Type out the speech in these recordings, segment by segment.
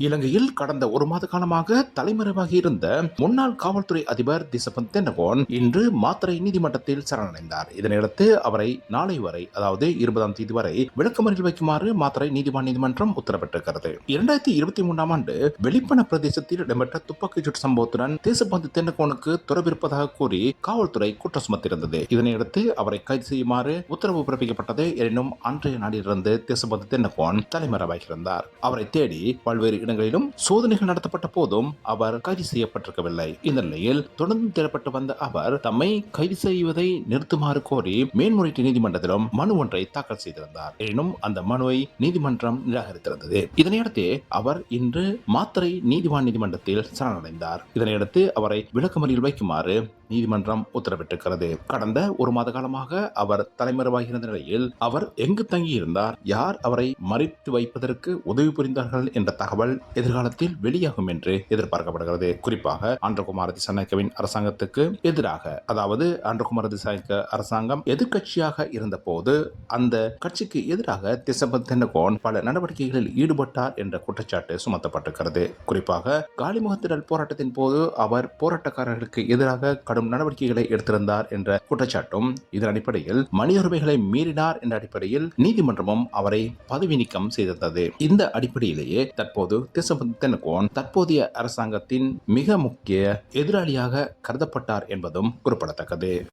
இலங்கையில் கடந்த ஒரு மாத காலமாக தலைமறைவாகி இருந்த முன்னாள் காவல்துறை அதிபர் திசபந்த் தென்னகோன் இன்று மாத்திரை நீதிமன்றத்தில் சரணடைந்தார். இதனையடுத்து அவரை நாளை வரை அதாவது இருபதாம் தேதி வரை விளக்கமறில் வைக்குமாறு மாத்திரை நீதிவான் நீதிமன்றம் உத்தரவிட்டிருக்கிறது. இரண்டாயிரத்தி இருபத்தி மூன்றாம் ஆண்டு வெளிப்பன பிரதேசத்தில் இடம்பெற்ற துப்பாக்கிச் சூட்டு சம்பவத்துடன் தேசபந்து தென்னகோனுக்கு தொடர்பிருப்பதாக கூறி காவல்துறை குற்றம் சுமத்திருந்தது இதனையடுத்து அவரை கைது செய்யுமாறு உத்தரவு பிறப்பிக்கப்பட்டது. எனினும் அன்றைய நாளிலிருந்து தேசபந்து தென்னகோன் தலைமறைவாகியிருந்தார் அவரை தேடி பல்வேறு இடங்களிலும் சோதனைகள் நடத்தப்பட்ட போதும் அவர் கைது செய்யப்பட்டிருக்கவில்லை. இந்த நிலையில் தொடர்ந்து தேடப்பட்டு வந்த அவர் தம்மை கைது செய்வதை நிறுத்துமாறு கோரி மேன்முறையீட்டு நீதிமன்றத்திலும் மனு ஒன்றை தாக்கல் செய்திருந்தார். எனினும் அந்த மனுவை நீதிமன்றம் நிராகரித்திருந்தது. இதனையடுத்து அவர் இன்று மாத்திரை நீதிவான் நீதிமன்றத்தில் சரணடைந்தார். இதனையடுத்து அவரை விளக்கமறியில் வைக்குமாறு நீதிமன்றம் உத்தரவிட்டிருக்கிறது. கடந்த ஒரு மாத காலமாக அவர் தலைமறைவாகியிருந்த நிலையில் அவர் எங்கு தங்கியிருந்தார்? யார் அவரை மறைத்து வைப்பதற்கு உதவி புரிந்தார்கள்? என்ற தகவல் எதிர்காலத்தில் வெளியாகும் என்று எதிர்பார்க்கப்படுகிறது. குறிப்பாக ஆண்டகுமார திசாநாயக்கவின் அரசாங்கத்துக்கு எதிராக அதாவது ஆண்டகுமார திசாநாயக்க அரசாங்கம் எதிர்கட்சியாக இருந்த போது அந்த கட்சிக்கு எதிராக திசபத் தென்னகோன் பல நடவடிக்கைகளில் ஈடுபட்டார் என்ற குற்றச்சாட்டு சுமத்தப்பட்டிருக்கிறது. குறிப்பாக காலிமுகத்திடல் போராட்டத்தின் போது அவர் போராட்டக்காரர்களுக்கு எதிராக கடும் நடவடிக்கைகளை எடுத்திருந்தார் என்ற குற்றச்சாட்டும் இதன் அடிப்படையில் மனித உரிமைகளை மீறினார் என்ற அடிப்படையில் நீதிமன்றமும் அவரை பதவி நீக்கம் செய்திருந்தது. இந்த அடிப்படையிலேயே தற்போது திசபந்த் தென்னகோன் தற்போதைய அரசாங்கத்தின் மிக முக்கிய எதிராளியாக கருதப்பட்டார் என்பதும் குறிப்பிடத்தக்கது.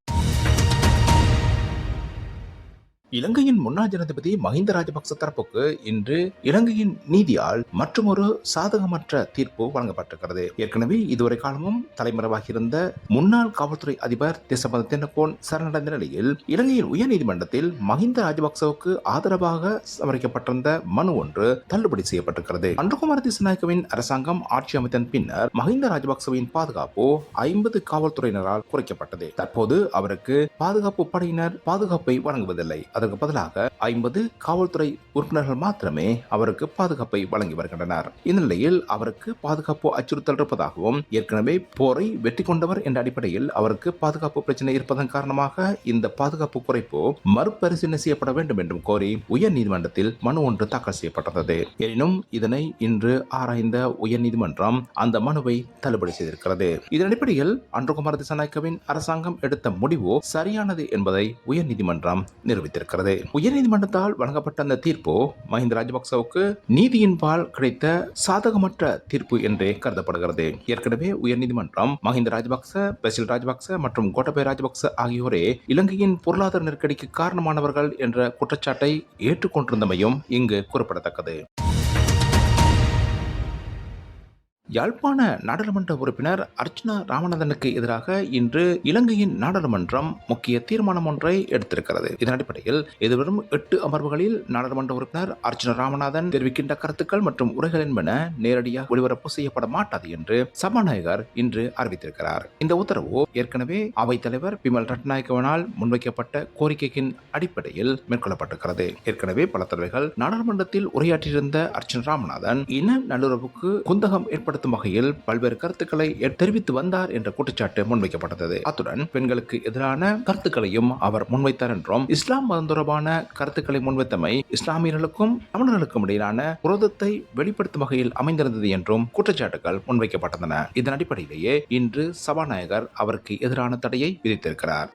இலங்கையின் முன்னாள் ஜனாதிபதி மஹிந்த ராஜபக்ச தரப்புக்கு இன்று இலங்கையின் நீதியால் மற்றொரு சாதகமற்ற தீர்ப்பு வழங்கப்பட்டிருக்கிறது. ஏற்கனவே இதுவரை காலமும் தலைமறைவாகியிருந்த முன்னாள் காவல்துறை அதிபர் தேசபந்த தென்னகோன் சரணடைந்த நிலையில் இலங்கையின் உயர்நீதிமன்றத்தில் மஹிந்த ராஜபக்சவுக்கு ஆதரவாக சமரிக்கப்பட்டிருந்த மனு ஒன்று தள்ளுபடி செய்யப்பட்டிருக்கிறது. அன்றகுமார திசநாயக்கவின் அரசாங்கம் ஆட்சி அமைத்தன் பின்னர் மஹிந்த ராஜபக்சவின் பாதுகாப்பு ஐம்பது காவல்துறையினரால் குறைக்கப்பட்டது. தற்போது அவருக்கு பாதுகாப்பு படையினர் பாதுகாப்பை வழங்குவதில்லை. அதற்கு பதிலாக ஐம்பது காவல்துறை உறுப்பினர்கள் மாத்திரமே அவருக்கு பாதுகாப்பை வழங்கி வருகின்றனர். இந்த நிலையில் அவருக்கு பாதுகாப்பு அச்சுறுத்தல் இருப்பதாகவும் ஏற்கனவே போரை வெற்றி கொண்டவர் என்ற அடிப்படையில் அவருக்கு பாதுகாப்பு பிரச்சனை இருப்பதன் காரணமாக இந்த பாதுகாப்பு குறைப்பு மறுபரிசீலனை செய்யப்பட வேண்டும் என்றும் கோரி உயர் நீதிமன்றத்தில் மனு ஒன்று தாக்கல் செய்யப்பட்டது எனினும் இதனை இன்று ஆராய்ந்த உயர் நீதிமன்றம் அந்த மனுவை தள்ளுபடி செய்திருக்கிறது. இதன் அடிப்படையில் அன்றுகுமார் திசாநாயக்கவின் அரசாங்கம் எடுத்த முடிவு சரியானது என்பதை உயர் நீதிமன்றம் நிரூபித்திருக்கிறது. உயர்நீதிமன்றத்தால் வழங்கப்பட்ட அந்த தீர்ப்பு மஹிந்த ராஜபக்சவுக்கு நீதியின் பால் கிடைத்த சாதகமற்ற தீர்ப்பு என்றே கருதப்படுகிறது. ஏற்கனவே உயர்நீதிமன்றம் மஹிந்த ராஜபக்ச பெசில் ராஜபக்ச மற்றும் கோட்டபய ராஜபக்ச ஆகியோரே இலங்கையின் பொருளாதார நெருக்கடிக்கு காரணமானவர்கள் என்ற குற்றச்சாட்டை ஏற்றுக்கொண்டிருந்தமையும் இங்கு குறிப்பிடத்தக்கது. யாழ்ப்பாண நாடாளுமன்ற உறுப்பினர் அர்ச்சனா ராமநாதனுக்கு எதிராக இன்று இலங்கையின் நாடாளுமன்றம் முக்கிய தீர்மானம் ஒன்றை எடுத்திருக்கிறது. இதன் அடிப்படையில் எதிர்வரும் எட்டு அமர்வுகளில் நாடாளுமன்ற உறுப்பினர் அர்ச்சனா ராமநாதன் தெரிவிக்கின்ற கருத்துக்கள் மற்றும் உரைகள் என்பன நேரடியாக ஒளிபரப்பு செய்யப்பட மாட்டாது என்று சபாநாயகர் இன்று அறிவித்திருக்கிறார். இந்த உத்தரவு ஏற்கனவே அவைத் தலைவர் பிமல் ரட்நாயக்கவனால் முன்வைக்கப்பட்ட கோரிக்கையின் அடிப்படையில் மேற்கொள்ளப்பட்டிருக்கிறது. ஏற்கனவே பல தலைவர்கள் நாடாளுமன்றத்தில் உரையாற்றியிருந்த அர்ச்சனா ராமநாதன் இன நல்லுறவுக்கு குந்தகம் ஏற்பட்ட ஏற்படுத்தும் வகையில் பல்வேறு கருத்துக்களை தெரிவித்து வந்தார் என்ற குற்றச்சாட்டு முன்வைக்கப்பட்டது. அத்துடன் பெண்களுக்கு எதிரான கருத்துக்களையும் அவர் முன்வைத்தார் என்றும் இஸ்லாம் மதம் தொடர்பான கருத்துக்களை முன்வைத்தமை இஸ்லாமியர்களுக்கும் தமிழர்களுக்கும் இடையிலான புரோதத்தை வெளிப்படுத்தும் வகையில் அமைந்திருந்தது என்றும் குற்றச்சாட்டுகள் முன்வைக்கப்பட்டன. இதன் அடிப்படையிலேயே இன்று சபாநாயகர் அவருக்கு எதிரான தடையை விதித்திருக்கிறார்.